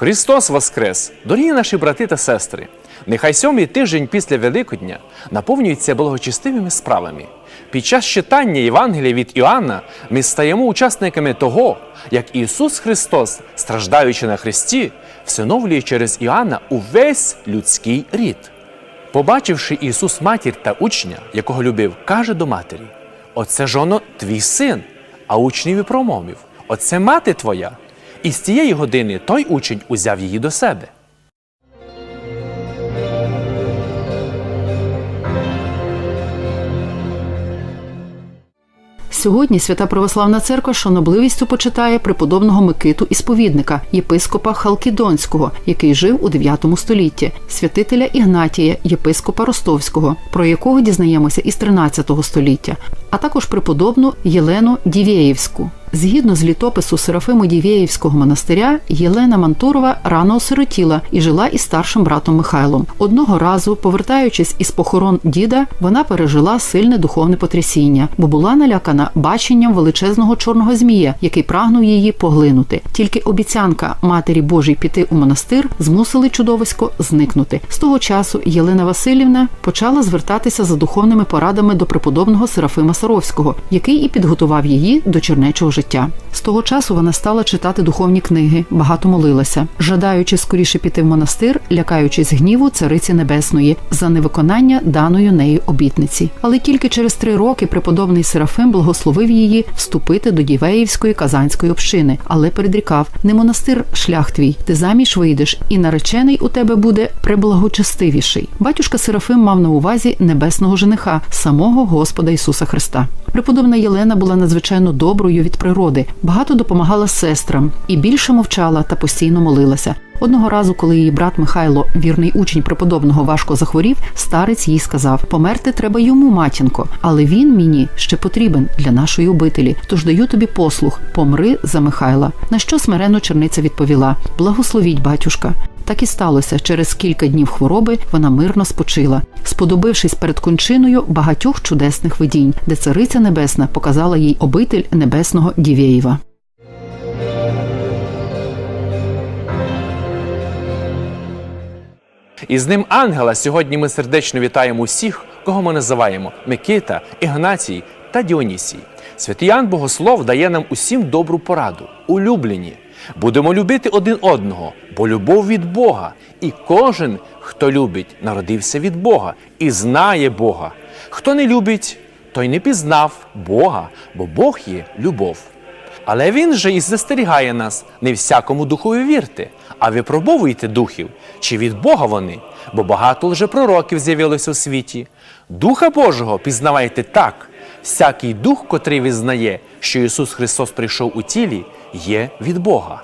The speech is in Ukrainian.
Христос Воскрес! Дорогі наші брати та сестри! Нехай сьомий тиждень після Великодня наповнюється благочестивими справами. Під час читання Євангелія від Іоанна ми стаємо учасниками того, як Ісус Христос, страждаючи на Христі, всиновлює через Іоанна увесь людський рід. Побачивши Ісус матір та учня, якого любив, каже до матері: Оце жоно твій син, а учневі промовив: Оце мати твоя. І з цієї години той учень узяв її до себе. Сьогодні свята православна церква шанобливістю почитає преподобного Микиту Ісповідника, єпископа Халкідонського, який жив у 9 столітті, святителя Ігнатія, єпископа Ростовського, про якого дізнаємося із 13 століття, а також преподобну Єлену Дівєєвську. Згідно з літопису Серафиму Дівєєвського монастиря, Єлена Мантурова рано осиротіла і жила із старшим братом Михайлом. Одного разу, повертаючись із похорон діда, вона пережила сильне духовне потрясіння, бо була налякана баченням величезного чорного змія, який прагнув її поглинути. Тільки обіцянка матері Божій піти у монастир змусили чудовисько зникнути. З того часу Єлена Васильівна почала звертатися за духовними порадами до преподобного Серафима Саровського, який і підготував її до чернечого життя життя. З того часу вона стала читати духовні книги, багато молилася, жадаючи скоріше піти в монастир, лякаючись гніву цариці небесної за невиконання даної нею обітниці. Але тільки через три роки преподобний Серафим благословив її вступити до Дівеївської казанської общини, але передрікав: не монастир шлях твій, ти заміж вийдеш, і наречений у тебе буде преблагочестивіший. Батюшка Серафим мав на увазі небесного жениха, самого Господа Ісуса Христа. Преподобна Єлена була надзвичайно доброю від природи, багато допомагала сестрам і більше мовчала та постійно молилася. Одного разу, коли її брат Михайло, вірний учень преподобного, важко захворів, старець їй сказав: Померти треба йому, матінко, але він мені ще потрібен для нашої обителі. Тож даю тобі послух, помри за Михайла. На що смиренно черниця відповіла: Благословіть, батюшка. Так і сталося. Через кілька днів хвороби вона мирно спочила, сподобившись перед кончиною багатьох чудесних видінь, де цариця небесна показала їй обитель небесного Дівєєва. І з ним ангела сьогодні ми сердечно вітаємо усіх, кого ми називаємо Микита, Ігнатій та Діонісій. Святий Ян Богослов дає нам усім добру пораду, улюблені. Будемо любити один одного, бо любов від Бога, і кожен, хто любить, народився від Бога і знає Бога. Хто не любить, той не пізнав Бога, бо Бог є любов. Але він же і застерігає нас не всякому духові вірте, а випробовуйте духів, чи від Бога вони, бо багато лжепророків з'явилося у світі. Духа Божого пізнавайте так. Всякий дух, котрий визнає, що Ісус Христос прийшов у тілі, є від Бога.